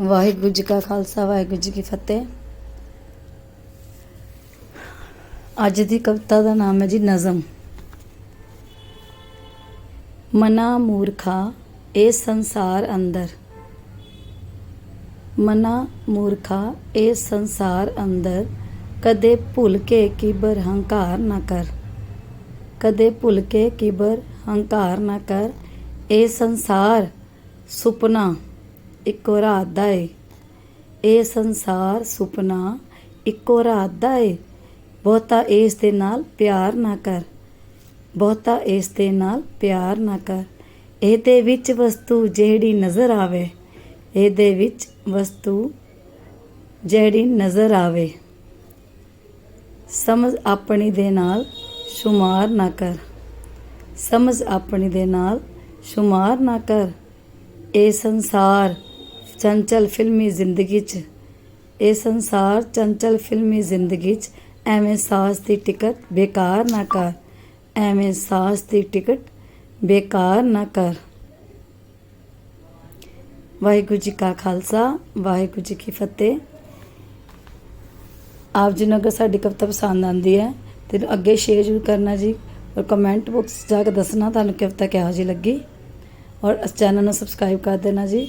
ਵਾਹਿਗੁਰੂ ਜੀ ਕਾ ਖਾਲਸਾ, ਵਾਹਿਗੁਰੂ ਜੀ ਕੀ ਫਤਿਹ। ਅੱਜ ਦੀ ਕਵਿਤਾ ਦਾ ਨਾਮ ਹੈ ਜੀ ਨਜ਼ਮ। ਮਨਾ ਮੂਰਖਾ ਇਹ ਸੰਸਾਰ ਅੰਦਰ। ਮਨਾ ਮੂਰਖਾ ਇਹ ਸੰਸਾਰ ਅੰਦਰ। ਕਦੇ ਭੁੱਲ ਕੇ ਕਿਬਰ ਹੰਕਾਰ ਨਾ ਕਰ। ਕਦੇ ਭੁੱਲ ਕੇ ਕਿਬਰ ਹੰਕਾਰ ਨਾ ਕਰ। ਇਹ ਸੰਸਾਰ ਸੁਪਨਾ ਇੱਕੋ ਰਾਤ ਦਾ ਏ। ਇਹ ਸੰਸਾਰ ਸੁਪਨਾ ਇੱਕੋ ਰਾਤ ਦਾ ਏ। ਬਹੁਤਾ ਇਸ ਦੇ ਨਾਲ ਪਿਆਰ ਨਾ ਕਰ। ਬਹੁਤਾ ਇਸ ਦੇ ਨਾਲ ਪਿਆਰ ਨਾ ਕਰ। ਇਹਦੇ ਵਿੱਚ ਵਸਤੂ ਜਿਹੜੀ ਨਜ਼ਰ ਆਵੇ, ਇਹਦੇ ਵਿੱਚ ਵਸਤੂ ਜਿਹੜੀ ਨਜ਼ਰ ਆਵੇ। ਸਮਝ ਆਪਣੀ ਦੇ ਨਾਲ ਸ਼ੁਮਾਰ ਨਾ ਕਰ। ਸਮਝ ਆਪਣੀ ਦੇ ਨਾਲ ਸ਼ੁਮਾਰ ਨਾ ਕਰ। ਇਹ ਸੰਸਾਰ ਚੰਚਲ ਫਿਲਮੀ ਜ਼ਿੰਦਗੀ 'ਚ। ਇਹ ਸੰਸਾਰ ਚੰਚਲ ਫਿਲਮੀ ਜ਼ਿੰਦਗੀ 'ਚ ਐਵੇਂ ਸਾਸ ਦੀ ਟਿਕਟ ਬੇਕਾਰ ਨਾ ਕਰ। ਐਵੇਂ ਸਾਸ ਦੀ ਟਿਕਟ ਬੇਕਾਰ ਨਾ ਕਰ। ਵਾਹਿਗੁਰੂ ਜੀ ਕਾ ਖਾਲਸਾ, ਵਾਹਿਗੁਰੂ ਜੀ ਕੀ ਫਤਿਹ। ਆਪ ਜੀ ਨੂੰ ਅਗਰ ਸਾਡੀ ਕਵਿਤਾ ਪਸੰਦ ਆਉਂਦੀ ਹੈ, ਤੇ ਅੱਗੇ ਸ਼ੇਅਰ ਜ਼ਰੂਰ ਕਰਨਾ ਜੀ ਔਰ ਕਮੈਂਟ ਬਾਕਸ 'ਚ ਜਾ ਕੇ ਦੱਸਣਾ, ਤੁਹਾਨੂੰ ਕਵਿਤਾ ਕਿਹੋ ਜਿਹੀ ਲੱਗੀ। ਔਰ ਇਸ ਚੈਨਲ ਨੂੰ ਸਬਸਕ੍ਰਾਈਬ ਕਰ ਦੇਣਾ ਜੀ।